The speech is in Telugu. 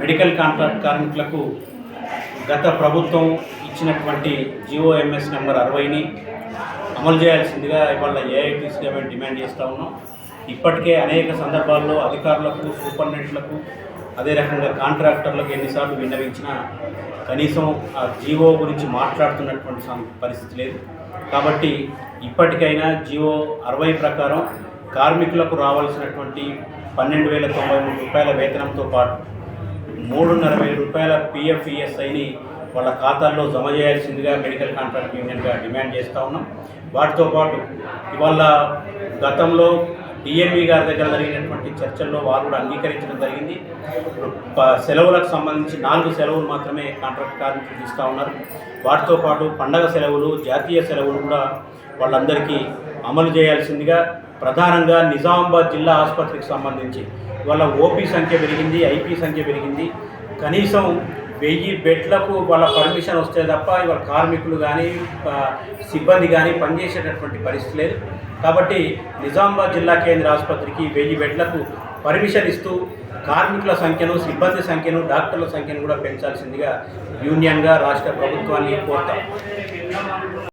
మెడికల్ కాంట్రాక్ట్ కార్మికులకు గత ప్రభుత్వం ఇచ్చినటువంటి జిఓఎంఎస్ నెంబర్ అరవైని అమలు చేయాల్సిందిగా ఇవాళ ఏఐటీసీగా మేము డిమాండ్ చేస్తూ ఉన్నాం. ఇప్పటికే అనేక సందర్భాల్లో అధికారులకు సూపరింటెండెంట్లకు అదే రకంగా కాంట్రాక్టర్లకు ఎన్నిసార్లు విన్నవించినా కనీసం ఆ జీవో గురించి మాట్లాడుతున్నటువంటి పరిస్థితి లేదు. కాబట్టి ఇప్పటికైనా జీవో అరవై ప్రకారం కార్మికులకు రావాల్సినటువంటి పన్నెండు వేల తొంభై మూడు రూపాయల వేతనంతో పాటు మూడున్నర వేల రూపాయల పిఎఫ్ఈఎస్ఐని వాళ్ళ ఖాతాల్లో జమ చేయాల్సిందిగా మెడికల్ కాంట్రాక్ట్ యూనియన్గా డిమాండ్ చేస్తూ ఉన్నాం. వాటితో పాటు ఇవాళ గతంలో డిఎంఈ గారి దగ్గర జరిగినటువంటి చర్చల్లో వారు కూడా అంగీకరించడం జరిగింది. సెలవులకు సంబంధించి నాలుగు సెలవులు మాత్రమే కాంట్రాక్ట్ కార్మికులు ఇస్తూ ఉన్నారు. వాటితో పాటు పండగ సెలవులు జాతీయ సెలవులు కూడా వాళ్ళందరికీ అమలు చేయాల్సిందిగా ప్రధానంగా నిజామాబాద్ జిల్లా ఆసుపత్రికి సంబంధించి. వాళ్ళ ఓపీ సంఖ్య పెరిగింది ఐపీ సంఖ్య పెరిగింది. కనీసం వెయ్యి బెడ్లకు వాళ్ళ పర్మిషన్ వస్తే తప్ప ఇవాళ కార్మికులు కానీ సిబ్బంది కానీ పనిచేసేటటువంటి పరిస్థితి లేదు. కాబట్టి నిజామాబాద్ జిల్లా కేంద్ర ఆసుపత్రికి వెయ్యి బెడ్లకు పర్మిషన్ ఇస్తూ కార్మికుల సంఖ్యను సిబ్బంది సంఖ్యను డాక్టర్ల సంఖ్యను కూడా పెంచాల్సిందిగా యూనియన్గా రాష్ట్ర ప్రభుత్వాన్ని కోరుతాం